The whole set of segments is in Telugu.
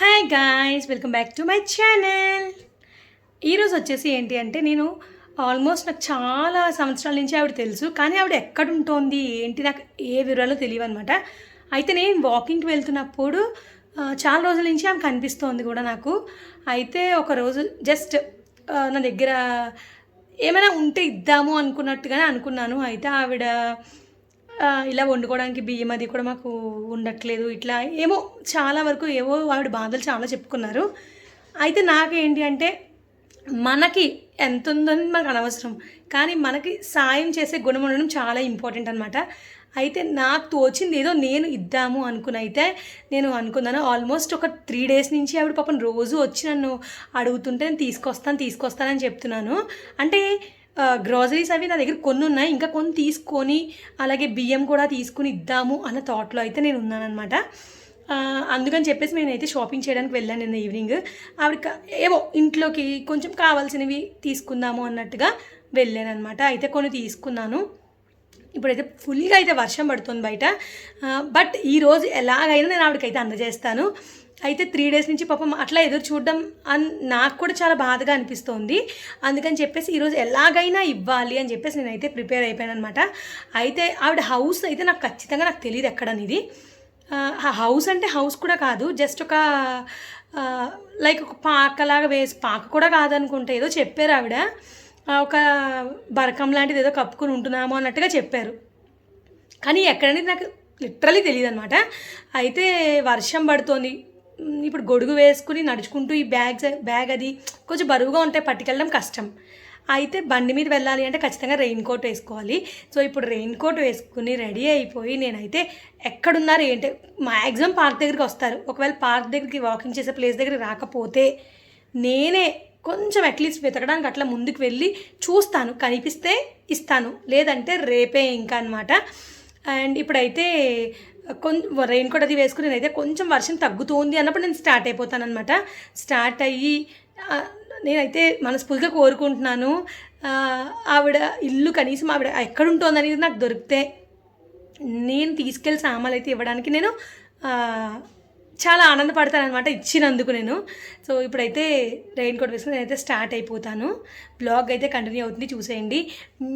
Hi guys welcome back to my channel ఈరోజు వచ్చేసి ఏంటి అంటే నేను ఆల్మోస్ట్ నాకు చాలా సంవత్సరాల నుంచి ఆవిడ తెలుసు కానీ ఆవిడ ఎక్కడ ఉంటుంది ఏంటి నాకు ఏ వివరాలు తెలియవు అనమాట అయితే నేను వాకింగ్కి వెళ్తున్నప్పుడు చాలా రోజుల నుంచి ఆమె కనిపిస్తోంది కూడా నాకు. అయితే ఒకరోజు జస్ట్ నా దగ్గర ఏమైనా ఉంటే ఇద్దాము అనుకున్నట్టుగానే అనుకున్నాను. అయితే ఆవిడ ఇలా వండుకోవడానికి బియ్యం అది కూడా మాకు ఉండట్లేదు. ఇట్లా ఏమో చాలా వరకు ఏవో ఆవిడ బాధలు చాలా చెప్పుకున్నారు. అయితే నాకేంటి అంటే మనకి ఎంత ఉందని మనకు అనవసరం. కానీ మనకి సాయం చేసే గుణం ఉండడం చాలా ఇంపార్టెంట్ అనమాట అయితే నాకు తోచింది ఏదో నేను ఇద్దాము అనుకుని అయితే నేను అనుకున్నాను. ఆల్మోస్ట్ ఒక త్రీ డేస్ నుంచి ఆవిడ పాపం రోజు వచ్చి నన్ను అడుగుతుంటే నేను తీసుకొస్తాను తీసుకొస్తానని చెప్తున్నాను. అంటే గ్రాసరీస్ అవి నా దగ్గర కొన్ని ఉన్నాయి ఇంకా కొన్ని తీసుకొని అలాగే బియ్యం కూడా తీసుకుని ఇద్దాము అన్న థాట్లో అయితే నేను ఉన్నానమాట అందుకని చెప్పేసి నేనైతే షాపింగ్ చేయడానికి వెళ్ళాను నిన్న ఈవినింగ్ ఆవిడ ఏవో ఇంట్లోకి కొంచెం కావాల్సినవి తీసుకుందాము అన్నట్టుగా వెళ్ళాను అనమాట అయితే కొన్ని తీసుకున్నాను. ఇప్పుడైతే ఫుల్గా అయితే వర్షం పడుతుంది బయట. బట్ ఈరోజు ఎలాగైనా నేను ఆవిడకైతే అందజేస్తాను. అయితే త్రీ డేస్ నుంచి పాపం అట్లా ఎదురు చూడడం అన్ నాకు కూడా చాలా బాధగా అనిపిస్తోంది. అందుకని చెప్పేసి ఈరోజు ఎలాగైనా ఇవ్వాలి అని చెప్పేసి నేనైతే ప్రిపేర్ అయిపోయాను అనమాట అయితే ఆవిడ హౌస్ అయితే నాకు ఖచ్చితంగా నాకు తెలియదు ఎక్కడనేది. ఆ హౌస్ అంటే హౌస్ కూడా కాదు జస్ట్ ఒక లైక్ ఒక పాకలాగా వేసి పాక కూడా కాదనుకుంటే ఏదో చెప్పారు ఆవిడ. ఒక బరకం లాంటిది ఏదో కప్పుకుని ఉంటున్నాము అన్నట్టుగా చెప్పారు. కానీ ఎక్కడనేది నాకు లిటరలీ తెలియదు అనమాట అయితే వర్షం పడుతోంది. ఇప్పుడు గొడుగు వేసుకుని నడుచుకుంటూ ఈ బ్యాగ్స్ బ్యాగ్ అది కొంచెం బరువుగా ఉంటాయి పట్టుకెళ్ళడం కష్టం. అయితే బండి మీద వెళ్ళాలి అంటే ఖచ్చితంగా రెయిన్ కోట్ వేసుకోవాలి. సో ఇప్పుడు రెయిన్ కోట్ వేసుకుని రెడీ అయిపోయి నేనైతే ఎక్కడున్నారు ఏంటి మ్యాక్సిమం పార్క్ దగ్గరికి వస్తారు. ఒకవేళ పార్క్ దగ్గరికి వాకింగ్ చేసే ప్లేస్ దగ్గరికి రాకపోతే నేనే కొంచెం అట్లీస్ట్ వెతకడానికి అట్లా ముందుకు వెళ్ళి చూస్తాను. కనిపిస్తే ఇస్తాను. లేదంటే రేపే ఇంకా అనమాట అండ్ ఇప్పుడైతే కొంచెం రెయిన్ కోట్ అది వేసుకుని నేనైతే కొంచెం వర్షం తగ్గుతుంది అన్నప్పుడు నేను స్టార్ట్ అయిపోతాను అనమాట స్టార్ట్ అయ్యి నేనైతే మనస్ఫూర్తిగా కోరుకుంటున్నాను. ఆవిడ ఇల్లు కనీసం ఆవిడ ఎక్కడ అనేది నాకు దొరికితే నేను తీసుకెళ్ళి సామాన్లు అయితే ఇవ్వడానికి నేను చాలా ఆనందపడతాను అనమాట ఇచ్చినందుకు నేను. సో ఇప్పుడైతే రెయిన్ కోట్ వేసుకుని నేనైతే స్టార్ట్ అయిపోతాను. బ్లాగ్ అయితే కంటిన్యూ అవుతుంది చూసేయండి.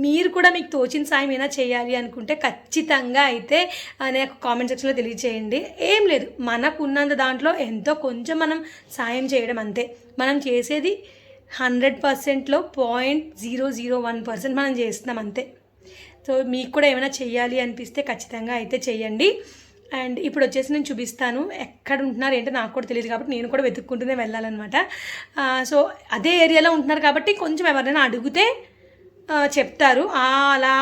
మీరు కూడా మీకు తోచిన సాయం ఏమైనా చేయాలి అనుకుంటే ఖచ్చితంగా అయితే ఆ, నాకు కామెంట్ సెక్షన్లో తెలియచేయండి. ఏం లేదు మనకు ఉన్నంత దాంట్లో ఎంతో కొంచెం మనం సాయం చేయడం అంతే. మనం చేసేది హండ్రెడ్ పర్సెంట్లో point zero zero one percent మనం చేస్తున్నాం అంతే. సో మీకు కూడా ఏమైనా చేయాలి అనిపిస్తే ఖచ్చితంగా అయితే చేయండి. అండ్ ఇప్పుడు వచ్చేసి నేను చూపిస్తాను. ఎక్కడ ఉంటున్నారు ఏంటో నాకు కూడా తెలియదు కాబట్టి నేను కూడా వెతుక్కుంటూనే వెళ్ళాలన్నమాట. సో అదే ఏరియాలో ఉంటున్నారు కాబట్టి కొంచెం ఎవరైనా అడిగితే చెప్తారు. అలా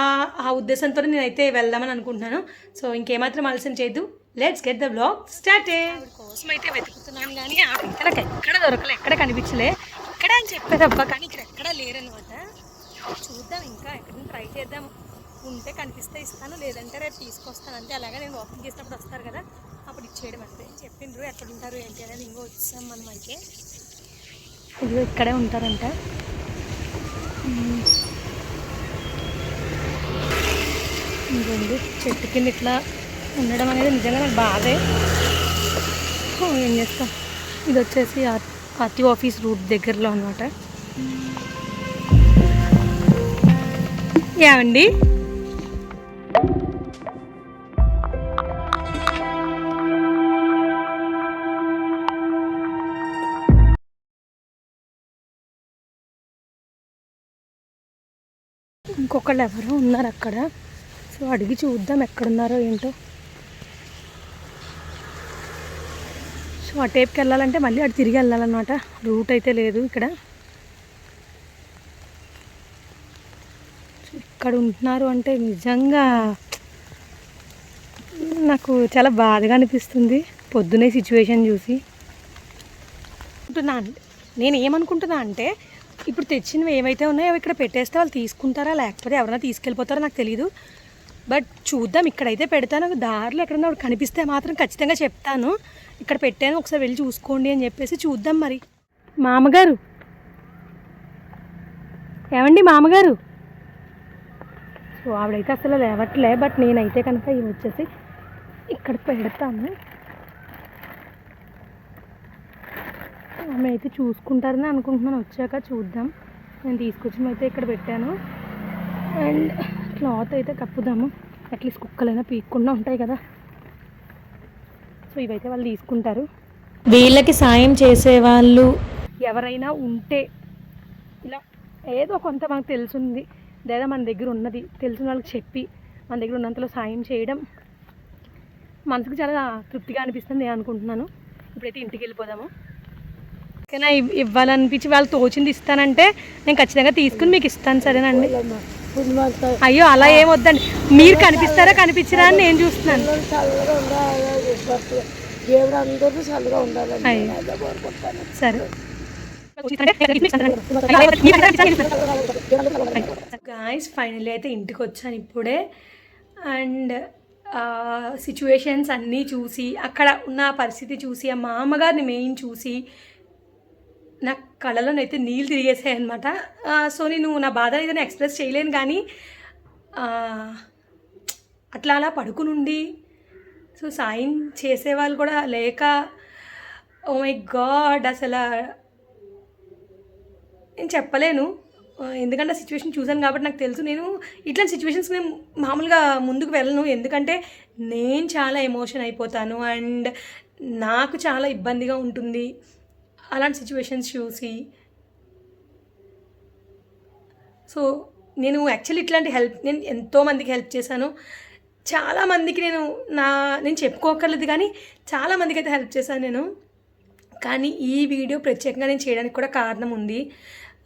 ఆ ఉద్దేశంతో నేనైతే వెళ్దామని అనుకుంటున్నాను. సో ఇంకేమాత్రం ఆలస్యం చేయద్దు. Let's get the blog start కోసం అయితే వెతుకుతున్నాను కానీ ఆవిడ ఇంకా నాకు ఎక్కడ దొరకలే ఎక్కడ కనిపించలే. ఇక్కడ అని చెప్పేదబ్బా కానీ ఇక్కడ ఎక్కడ లేరనమాట చూద్దాం ఇంకా ఎక్కడ ట్రై చేద్దాం ఉంటే కనిపిస్తే ఇస్తాను లేదంటే రేపు తీసుకొస్తాను. అంతే అలాగే నేను వాకింగ్ చేసినప్పుడు వస్తారు కదా అప్పుడు ఇచ్చేయడం అంతే. చెప్పిండ్రు? ఎక్కడ ఉంటారు ఏంటి అనేది ఇంకో వచ్చాం మనం అయితే. ఇదిగో ఇక్కడే ఉంటారంట. ఉమ్. ఇంకోండి చెట్టు కింద ఇట్లా ఉండడం అనేది నిజంగా నాకు బాధే. ఏం చేస్తాం? ఇది వచ్చేసి ఆర్ ఆర్టీ ఆఫీస్ రూట్ దగ్గరలో అనమాట ఏమండి? ఇంకొకళ్ళు ఎవరో ఉన్నారు అక్కడ. సో అడిగి చూద్దాం ఎక్కడున్నారో ఏంటో. సో ఆ టేప్కి వెళ్ళాలంటే మళ్ళీ అటు తిరిగి వెళ్ళాలన్నమాట. రూట్ అయితే లేదు ఇక్కడ. ఇక్కడ ఉంటున్నారు అంటే నిజంగా నాకు చాలా బాధగా అనిపిస్తుంది పొద్దునే సిచ్యువేషన్ చూసి. అనుకుంటున్నా అంటే నేను ఏమనుకుంటున్నా అంటే ఇప్పుడు తెచ్చినవి ఏవైతే ఉన్నాయో అవి ఇక్కడ పెట్టేస్తే వాళ్ళు తీసుకుంటారా? లేకపోతే ఎవరైనా తీసుకెళ్ళిపోతారో నాకు తెలియదు బట్ చూద్దాం ఇక్కడైతే పెడతాను. దారిలో ఎక్కడన్నా కనిపిస్తే మాత్రం ఖచ్చితంగా చెప్తాను. ఇక్కడ పెట్టాను ఒకసారి వెళ్ళి చూసుకోండి అని చెప్పేసి చూద్దాం మరి. మామగారు? ఏమండి మామగారు? సో ఆవిడైతే అసలు లేవట్లే బట్ నేనైతే కనుక ఇవి వచ్చేసి ఇక్కడ పెడతాను. ఆమె అయితే చూసుకుంటారని అనుకుంటున్నాను. వచ్చాక చూద్దాం. నేను తీసుకొచ్చి అయితే ఇక్కడ పెట్టాను. అండ్ క్లాత్ అయితే కప్పుదాము. అట్లీస్ట్ కుక్కలైనా పీక్కుండా ఉంటాయి కదా. సో ఇవైతే వాళ్ళు తీసుకుంటారు. వీళ్ళకి సాయం చేసేవాళ్ళు ఎవరైనా ఉంటే ఇలా ఏదో కొంత మనకు తెలుసుంది. లేదా మన దగ్గర ఉన్నది. తెలిసిన వాళ్ళకి చెప్పి మన దగ్గర ఉన్నంతలో సాయం చేయడం మనసుకు చాలా తృప్తిగా అనిపిస్తుంది నేను అనుకుంటున్నాను. ఇప్పుడైతే ఇంటికి వెళ్ళిపోదాము. ఓకేనా ఇవ్- ఇవ్వాలనిపించి వాళ్ళు తోచింది ఇస్తానంటే నేను ఖచ్చితంగా తీసుకుని మీకు ఇస్తాను సరేనండి? అయ్యో అలా ఏం వద్దండి. మీరు కనిపిస్తారా కనిపించరా అని నేను చూస్తున్నాను. సరే. గాయస్ ఫైనల్లీ అయితే ఇంటికి వచ్చాను ఇప్పుడే. అండ్ సిచ్యువేషన్స్ అన్నీ చూసి అక్కడ ఉన్న పరిస్థితి చూసి ఆ మా అమ్మగారిని మెయిన్ చూసి నా కళ్ళలోనైతే నీళ్ళు తిరిగేసాయి అనమాట సో నేను నా బాధ ఏదైనా ఎక్స్ప్రెస్ చేయలేను కానీ అట్లా అలా పడుకునుండి. సో సాయం చేసేవాళ్ళు కూడా లేక ఓ మై గాడ్ అసలు నేను చెప్పలేను. ఎందుకంటే ఆ సిచ్యువేషన్ చూశాను కాబట్టి నాకు తెలుసు. నేను ఇట్లాంటి సిచ్యువేషన్స్ నేను మామూలుగా ముందుకు వెళ్ళను. ఎందుకంటే నేను చాలా ఎమోషన్ అయిపోతాను. అండ్ నాకు చాలా ఇబ్బందిగా ఉంటుంది. అలాంటి సిచ్యువేషన్స్ చూసి. సో నేను యాక్చువల్లీ ఇట్లాంటి హెల్ప్ నేను ఎంతోమందికి హెల్ప్ చేశాను. చాలామందికి నేను నా నేను చెప్పుకోకర్లేదు కానీ చాలామందికి అయితే హెల్ప్ చేశాను నేను. కానీ ఈ వీడియో ప్రత్యేకంగా నేను చేయడానికి కూడా కారణం ఉంది.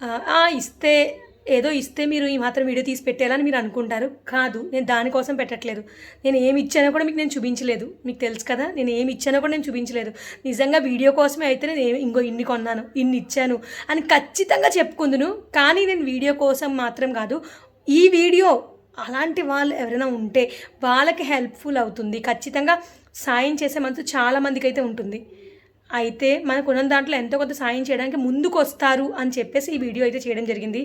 ఆ, ఇస్తే ఏదో ఇస్తే మీరు ఈ మాత్రం వీడియో తీసి పెట్టేయాలని మీరు అనుకుంటారు. కాదు నేను దానికోసం పెట్టట్లేదు. నేను ఏమి ఇచ్చానో కూడా మీకు నేను చూపించలేదు. మీకు తెలుసు కదా నేను ఏమి ఇచ్చానో కూడా నేను చూపించలేదు. నిజంగా వీడియో కోసమే అయితే నేను ఇంకో ఇన్ని కొన్నాను ఇన్ని ఇచ్చాను అని ఖచ్చితంగా చెప్పుకుందును. కానీ నేను వీడియో కోసం మాత్రం కాదు ఈ వీడియో అలాంటి వాళ్ళు ఎవరైనా ఉంటే వాళ్ళకి హెల్ప్ఫుల్ అవుతుంది. ఖచ్చితంగా సాయం చేసే మనసు చాలా మందికి అయితే ఉంటుంది. అయితే మనకు ఉన్న దాంట్లో ఎంతో కొంత సాయం చేయడానికి ముందుకు వస్తారు అని చెప్పేసి ఈ వీడియో అయితే చేయడం జరిగింది.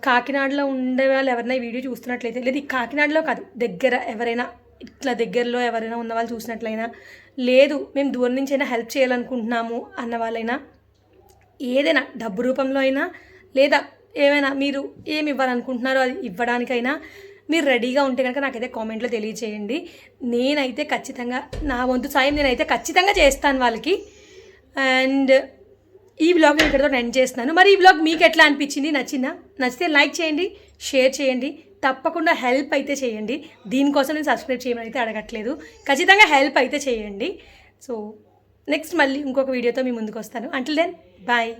కాకినాడలో ఉండే వాళ్ళు ఎవరైనా వీడియో చూస్తున్నట్లయితే లేదు ఈ కాకినాడలో కాదు దగ్గర ఎవరైనా ఇట్లా దగ్గరలో ఎవరైనా ఉన్న వాళ్ళు చూసినట్లయినా లేదు మేము దూరం నుంచి అయినా హెల్ప్ చేయాలనుకుంటున్నాము అన్న వాళ్ళైనా ఏదైనా డబ్బు రూపంలో అయినా లేదా ఏమైనా మీరు ఏమి ఇవ్వాలనుకుంటున్నారో అది ఇవ్వడానికైనా మీరు రెడీగా ఉంటే కనుక నాకైతే కామెంట్లో తెలియచేయండి. నేనైతే ఖచ్చితంగా నా వంతు సాయం నేనైతే ఖచ్చితంగా చేస్తాను వాళ్ళకి. అండ్ ఈ బ్లాగ్ నేను ఇక్కడతో ఎండ్ చేస్తున్నాను. మరి ఈ బ్లాగ్ మీకు ఎట్లా అనిపించింది? నచ్చిందా? నచ్చితే లైక్ చేయండి షేర్ చేయండి. తప్పకుండా హెల్ప్ అయితే చేయండి. దీనికోసం నేను సబ్స్క్రైబ్ చేయమని అయితే అడగట్లేదు. ఖచ్చితంగా హెల్ప్ అయితే చేయండి. సో నెక్స్ట్ మళ్ళీ ఇంకొక వీడియోతో మీ ముందుకు వస్తాను. Until then bye